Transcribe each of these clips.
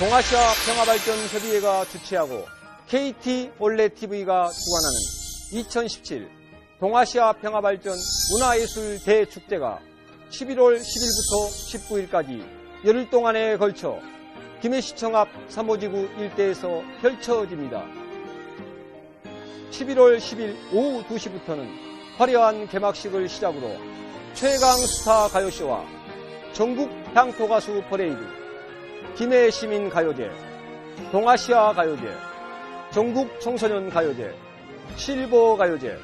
동아시아 평화발전 협의회가 주최하고 KT 올레TV가 주관하는 2017 동아시아 평화발전 문화예술 대축제가 11월 10일부터 19일까지 열흘 동안에 걸쳐 김해시청 앞 3호지구 일대에서 펼쳐집니다. 11월 10일 오후 2시부터는 화려한 개막식을 시작으로 최강 스타 가요쇼와 전국 향토 가수 퍼레이드, 김해 시민 가요제, 동아시아 가요제, 전국 청소년 가요제, 실버 가요제,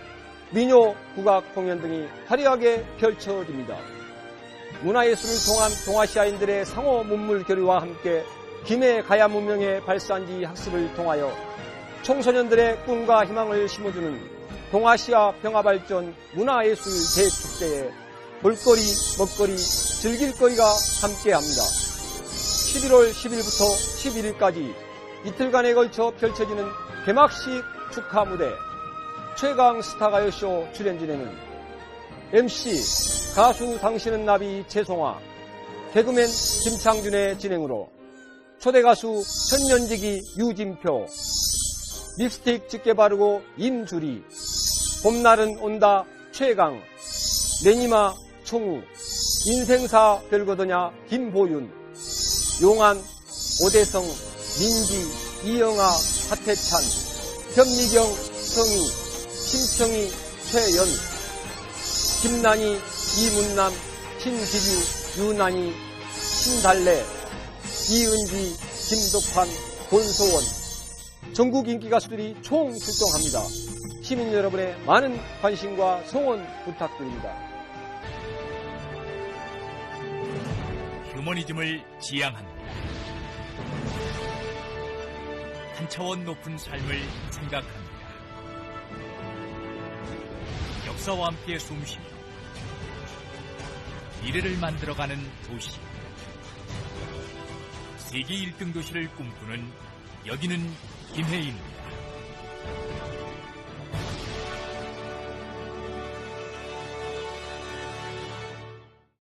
민요 국악 공연 등이 화려하게 펼쳐집니다. 문화예술을 통한 동아시아인들의 상호 문물 교류와 함께 김해 가야 문명의 발산지 학습을 통하여 청소년들의 꿈과 희망을 심어주는 동아시아 평화발전 문화예술 대축제에 볼거리, 먹거리, 즐길거리가 함께합니다. 11월 10일부터 11일까지 이틀간에 걸쳐 펼쳐지는 개막식 축하 무대 최강 스타 가요쇼 출연진에는 MC 가수 당신은 나비 최송화 개그맨 김창준의 진행으로 초대 가수 천년지기 유진표 립스틱 짙게 바르고 임주리 봄날은 온다 최강 레니마 총우 인생사 별거더냐 김보윤 용안 오대성 민지 이영아 하태찬 현미경 성희 심청희 최연 김난희 이문남 신기규 유난희 신달래 이은지 김덕환 권소원 전국 인기 가수들이 총 출동합니다. 시민 여러분의 많은 관심과 성원 부탁드립니다. 휴머니즘을 지향합니다. 한 차원 높은 삶을 생각합니다. 역사와 함께 숨쉬며 미래를 만들어가는 도시. 세계 1등 도시를 꿈꾸는 여기는 김해입니다.